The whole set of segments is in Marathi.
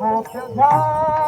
Oh, God.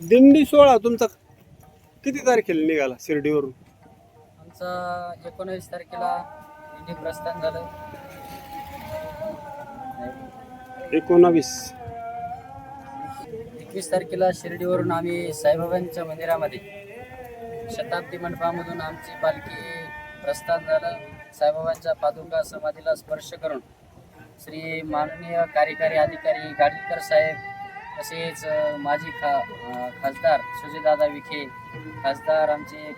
दिंडी सोहळा तुमचा किती तारखेला निघाला शिर्डीवरून? आमचं एकोणवीस तारखेला दिंडी प्रस्थान झालं. एकोणावीस. एकवीस तारखेला शिर्डीवरून आम्ही साईबाबांच्या मंदिरामध्ये शताब्दी मंडपामधून आमची पालखी प्रस्थान झालं. साईबाबांच्या पादुका समाधीला स्पर्श करून श्री माननीय कार्यकारी अधिकारी गाडीकर साहेब तसेच माजी खा खासदार सुजयदादा विखे खासदार आमचे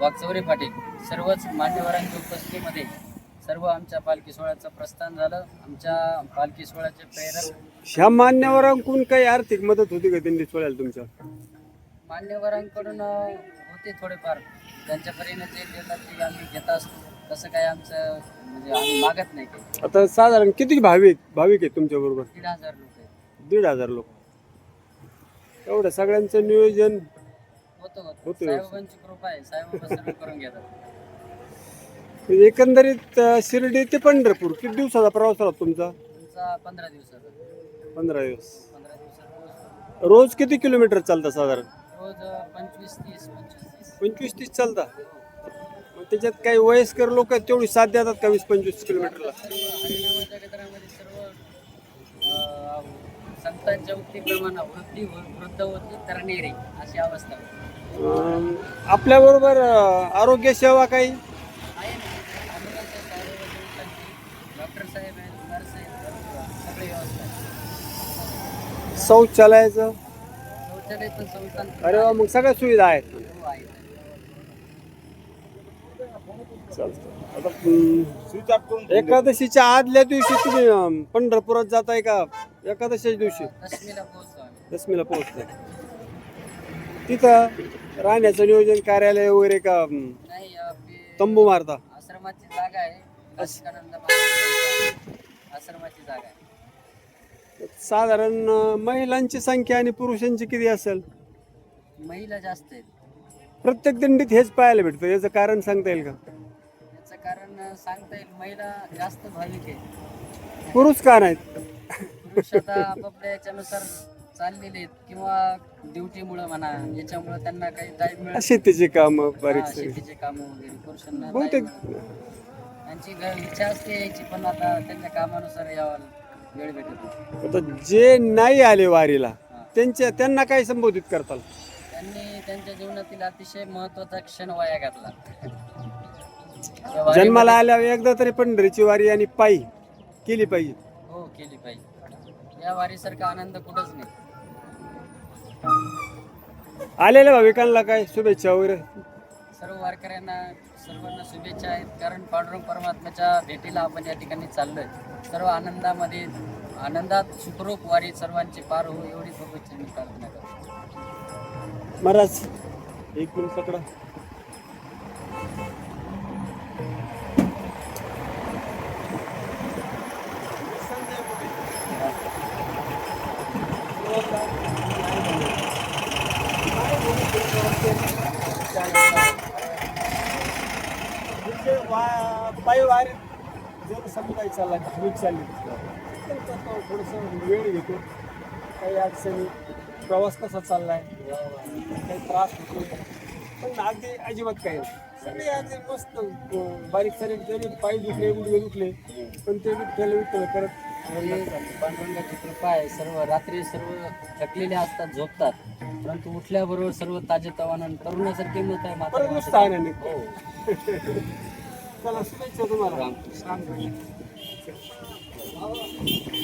वागचौरे पाटील सर्वच मान्यवरांच्या उपस्थितीमध्ये सर्व आमच्या पालखी सोहळ्याचं प्रस्थान झालं. आमच्या पालखी सोहळ्याचे प्रेरक ह्या मान्यवरांकडून काही आर्थिक मदत होती का दिंडी सोहळ्याला तुमच्या? मान्यवरांकडून होते थोडेफार. त्यांच्या परीने जे देतात ते आम्ही घेत असतो. तसं काय आमचं म्हणजे आम्ही मागत नाही. काही आता साधारण किती भाविक भाविक आहेत तुमच्या बरोबर दीड हजार लोक. दीड हजार लोक. एवढं सगळ्यांचं नियोजन होतं होतं. होतं. साईबाबांची कृपा आहे साईबाबा सर्व करून घेतात एकंदरीत अं, शिर्डी ते पंढरपूर किती दिवसाचा प्रवास होता तुमचा? तुमचा पंधरा दिवसाचा. पंधरा दिवस. पंधरा दिवसात पोहोचतो. रोज किती किलोमीटर चालता साधारण? रोज अ, पंचवीस तीस पंचवीस तीस. पंचवीस तीस चालता? मग त्याच्यात काही वयस्कर लोक तेवढी साथ देतात का वीस पंचवीस किलोमीटरला? संतांच्या उक्तीप्रमाणे वृद्धी वृद्ध होती तर नेरी अशी अवस्था. अं, आपल्याबरोबर अं, आरोग्य सेवा काही? आहे ना. डॉक्टर साहेब आहेत नर्स आहेत सगळी व्यवस्था आहे शौचालयाचं? शौचालय पण संस्थान अरे वा मग सगळ्या सुविधा आहेत. सर्व आहे चालतं. आता एकादशीच्या आदल्या दिवशी तुम्ही अं, पंढरपुरात जाताय का? एकादशीच्या दिवशी? दशमीला दसमीला पोहोचताय. तिथं राहण्याचं नियोजन कार्यालय वगैरे का अं, नाही आपली तंबू मारता? आश्रमाची जागा आहे. काशिकानंद आश्रमाची जागा आहे. साधारण अं, महिलांची संख्या आणि पुरुषांची किती असेल? महिला जास्त आहेत. प्रत्येक दिंडीत हेच पाहायला भेटतं. याचं कारण सांगता येईल का? सांगता येईल महिला जास्त भाविक आहे पुरुष का नाहीत पुरुष आता आपापल्या याच्यानुसार चाललेले आहेत किंवा ड्युटीमुळे म्हणा याच्यामुळे त्यांना काही टाइम मिळत शेतीचे काम हा, शेतीचे काम वगैरे पुरुषांना बहुतेक time मिळत. त्यांची घ- इच्छा असते यायची पण आता त्यांच्या कामानुसार यावं वेळ भेटत नाही. आता जे नाही आले वारीला. त्यांच्या त्यांना काय संबोधित करताल त्यांनी त्यांच्या जीवनातील अतिशय महत्त्वाचा क्षण वाया घातला जन्माला आल्यावर एकदा तरी पंढरीची वारी आणि पायी केली पाहिजे. हो केली पाहिजे. या वारीसारखा आनंद कुठंच नाही. आलेल्या भाविकांना काय शुभेच्छा वगैरे? सर्व वारकऱ्यांना सर्वांना शुभेच्छा आहेत. कारण पांडुरंग परमात्म्याच्या भेटीला आपण या ठिकाणी चाललोय. सर्व आनंदामध्ये आनंदात सुखरूप वारी सर्वांची पार हो एवढी शुभेच्छा मी प्रार्थना करतो. महाराज एक मिनिट पकडा. पायी वारी जर समुदाय चालला मी चालली थोडंसं वेळ घेतो. काही अडचणी प्रवास कसा चाललाय काही त्रास होतो पण अगदी अजिबात काही. सगळे अगदी मस्त बारीक सारीक जरी पाय दुखले गुडघे दुखले पण ते विठ्ठल विठ्ठल करत. पांडुरंगाची कृपा आहे सर्व रात्री सर्व थकलेले असतात झोपतात. परंतु उठल्याबरोबर सर्व ताजे तवानं तरुणासारखे मत आहे परत चला शुभेच्छा तुम्हाला रामकृष्ण. रामकृष्ण